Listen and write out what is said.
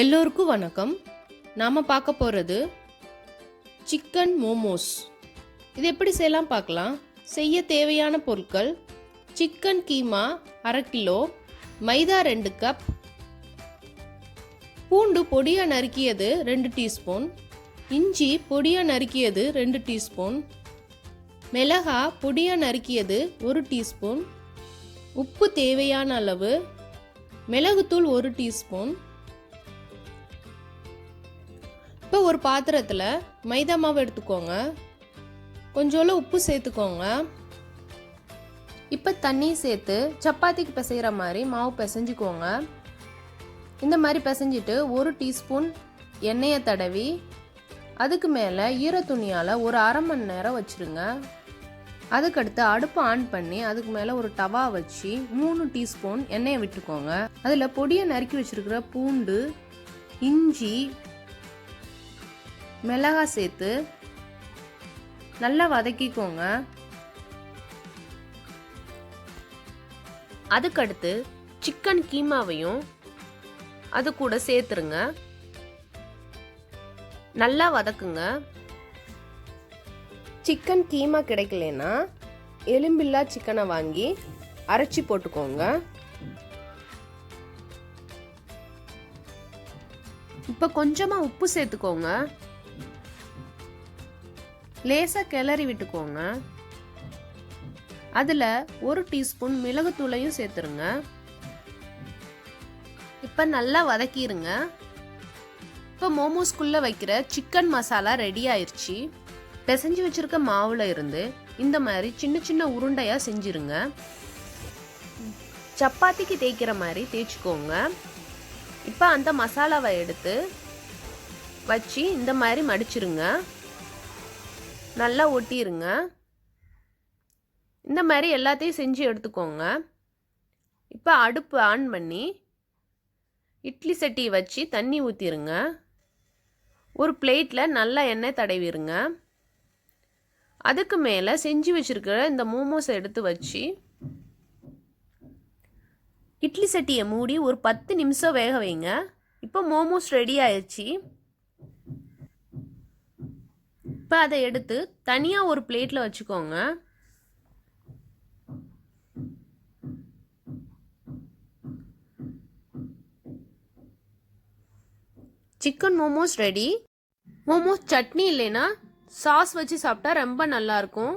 எல்லோருக்கும் வணக்கம். நாம் பார்க்க போகிறது சிக்கன் மோமோஸ் இது எப்படி செய்யலாம் பார்க்கலாம். செய்ய தேவையான பொருட்கள் சிக்கன் கீமா அரை கிலோ மைதா ரெண்டு கப் பூண்டு பொடியாக நறுக்கியது ரெண்டு டீஸ்பூன் இஞ்சி பொடியாக நறுக்கியது ரெண்டு டீஸ்பூன் மிளகா பொடியாக நறுக்கியது ஒரு டீஸ்பூன் உப்பு தேவையான அளவு மிளகுத்தூள் ஒரு டீஸ்பூன் இப்போ ஒரு பாத்திரத்தில் மைதா மாவு எடுத்துக்கோங்க. கொஞ்சோண்டு உப்பு சேர்த்துக்கோங்க. இப்போ தண்ணி சேர்த்து சப்பாத்திக்கு பிசைகிற மாதிரி மாவு பிசைஞ்சுக்கோங்க. இந்த மாதிரி பிசைஞ்சிட்டு ஒரு டீஸ்பூன் எண்ணெயை தடவி அதுக்கு மேலே ஈர துணியால் ஒரு அரை மணி நேரம் வச்சுருங்க. அதுக்கடுத்து அடுப்பு ஆன் பண்ணி அதுக்கு மேலே ஒரு டவா வச்சு மூணு டீஸ்பூன் எண்ணெயை விட்டுக்கோங்க. அதில் பொடியை நறுக்கி வச்சுருக்கிற பூண்டு இஞ்சி மிளகாய் சேர்த்து நல்லா வதக்கிக்கோங்க. அதுக்கடுத்து சிக்கன் கீமாவையும் அது கூட சேர்த்துருங்க. நல்லா வதக்குங்க. சிக்கன் கீமா கிடைக்கலனா எலும்பில்லா சிக்கனை வாங்கி அரைச்சி போட்டுக்கோங்க. இப்போ கொஞ்சமாக உப்பு சேர்த்துக்கோங்க. லேசாக கிளறி விட்டுக்கோங்க. அதில் ஒரு டீஸ்பூன் மிளகுத்தூளையும் சேர்த்துருங்க. இப்போ நல்லா வதக்கிடுங்க இப்போ மோமோஸ்குள்ளே வைக்கிற சிக்கன் மசாலா ரெடி ஆயிடுச்சு பிசைஞ்சு வச்சிருக்க மாவில் இருந்து இந்த மாதிரி சின்ன சின்ன உருண்டையாக செஞ்சுருங்க. சப்பாத்திக்கு தேய்க்கிற மாதிரி தேய்ச்சிக்கோங்க. இப்போ அந்த மசாலாவை எடுத்து வச்சு இந்த மாதிரி மடிச்சிருங்க. நல்லா ஒட்டிடுங்க இந்த மாதிரி எல்லாத்தையும் செஞ்சு எடுத்துக்கோங்க. இப்போ அடுப்பு ஆன் பண்ணி இட்லி சட்டி வச்சு தண்ணி ஊற்றிருங்க ஒரு பிளேட்டில் நல்லா எண்ணெய் தடவிடுங்க அதுக்கு மேலே செஞ்சு வச்சுருக்கிற இந்த மோமோஸை எடுத்து வச்சு இட்லி சட்டியை மூடி ஒரு பத்து நிமிஷம் வேக வைங்க. இப்போ மோமோஸ் ரெடி ஆயிடுச்சு இப்போ அதை எடுத்து தனியாக ஒரு பிளேட்டில் வச்சுக்கோங்க. Chicken momos ready. Momos chutney இல்லைன்னா சாஸ் வச்சு சாப்பிட்டா ரொம்ப நல்லாயிருக்கும்